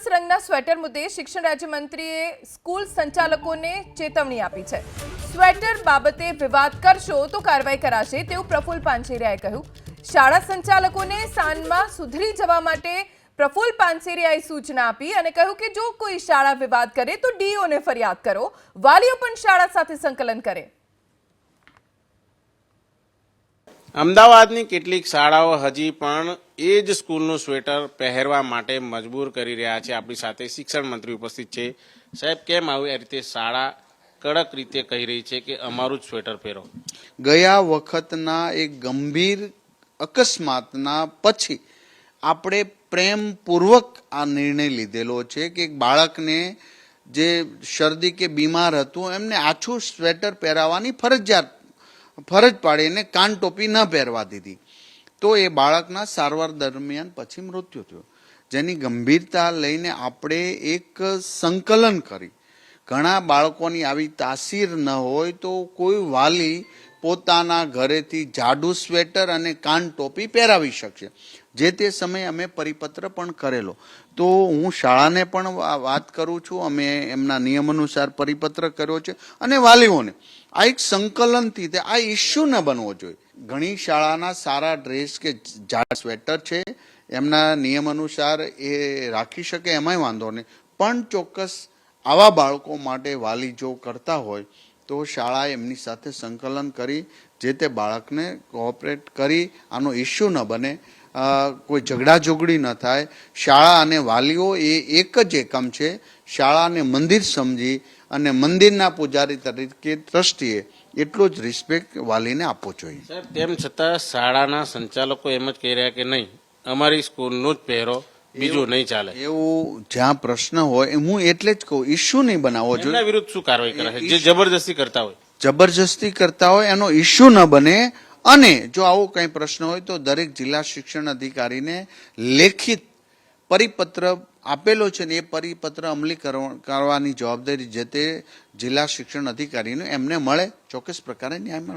ચોક્કસ રંગના સ્વેટર મુદ્દે શિક્ષણ રાજ્યમંત્રીએ સ્કૂલ સંચાલકોને ચેતવણી આપી છે. સ્વેટર બાબતે વિવાદ કરશો તો કાર્યવાહી કરાશે તેવું પ્રફુલ પાનસેરિયાએ કહ્યું. શાળા સંચાલકોને સાંજમાં સુધરી જવા માટે પ્રફુલ પાનસેરિયાએ સૂચના આપી અને કહ્યું કે જો કોઈ શાળા વિવાદ કરે તો ડીઓને ફરિયાદ કરો. વાલીઓ પણ શાળા સાથે સંકલન કરે. અમદાવાદની કેટલીક શાળાઓ હજી પણ એ જ સ્કૂલનું સ્વેટર પહેરવા માટે મજબૂર કરી રહ્યા છે. આપણી સાથે શિક્ષણ મંત્રી ઉપસ્થિત છે. સાહેબ, કેમ આવી આ રીતે શાળા કડક રીતે કહી રહી છે કે અમારું જ સ્વેટર પહેરો? ગયા વખતના એક ગંભીર અકસ્માતના પછી આપણે પ્રેમપૂર્વક આ નિર્ણય લીધેલો છે કે એક બાળકને જે શરદી કે બીમાર હતું, એમને આછું સ્વેટર પહેરાવવાની ફરજિયાત ફરજ પાડીને કાન ટોપી ન પહેરવા દીધી. તો એ બાળકના સારવાર દરમિયાન પછી મૃત્યુ થયું. જેની ગંભીરતા લઈને આપણે એક સંકલન કરી. ઘણા બાળકોની આવી તાસીર ન હોય તો કોઈ વાલી પોતાના ઘરેથી જાડુ સ્વેટર અને કાન ટોપી પહેરાવી શકશે. જે તે સમયે અમે પરિપત્ર પણ કરેલો. તો હું શાળાને પણ વાત કરું છું. અમે એમના નિયમ અનુસાર પરિપત્ર કર્યો છે. અને વાલીઓને, આ એક સંકલનથી તે, આ ઇસ્યુ ન બનવો જોઈએ. ઘણી શાળાના સારા ડ્રેસ કે જાડા સ્વેટર છે, એમના નિયમ અનુસાર એ રાખી શકે, એમાંય વાંધો નહીં. પણ ચોક્કસ આવા બાળકો માટે વાલી જો કરતા હોય તો શાળા એમની સાથે સંકલન કરી, જે તે બાળકને કોઓપરેટ કરી, આનો ઇસ્યુ ન બને કોઈ ઝઘડા ઝઘડી ન થાય. શાળા અને વાલીઓ એ એક જ એકમ છે. શાળાને મંદિર સમજી અને મંદિરના પૂજારી તરીકે ટ્રસ્ટીએ એટલો જ રિસ્પેક્ટ વાલીને આપવો જોઈએ. સાહેબ, તેમ છતાં શાળાના સંચાલકો એમ જ કહી રહ્યા કે નહીં, અમારી સ્કૂલનો જ પહેરો બીજું નહીં ચાલે. એવું જ્યાં પ્રશ્ન હોય હું એટલે જ કહું ઇસ્યુ નહીં બનાવવો જોઈએ. વિરુદ્ધ શું કાર્યવાહી કરે છે? જે જબરજસ્તી કરતા હોય. જબરજસ્તી કરતા હોય એનો ઇસ્યુ ન બને. અને જો આવો કંઈ પ્રશ્ન હોય તો દરેક જિલ્લા શિક્ષણ અધિકારીને લેખિત પરિપત્ર આપેલો છે ને એ પરિપત્ર અમલી કરવા- કરવાની જવાબદારી જે તે જિલ્લા શિક્ષણ અધિકારીને એમને મળે ચોક્કસ પ્રકારે ન્યાય મળે.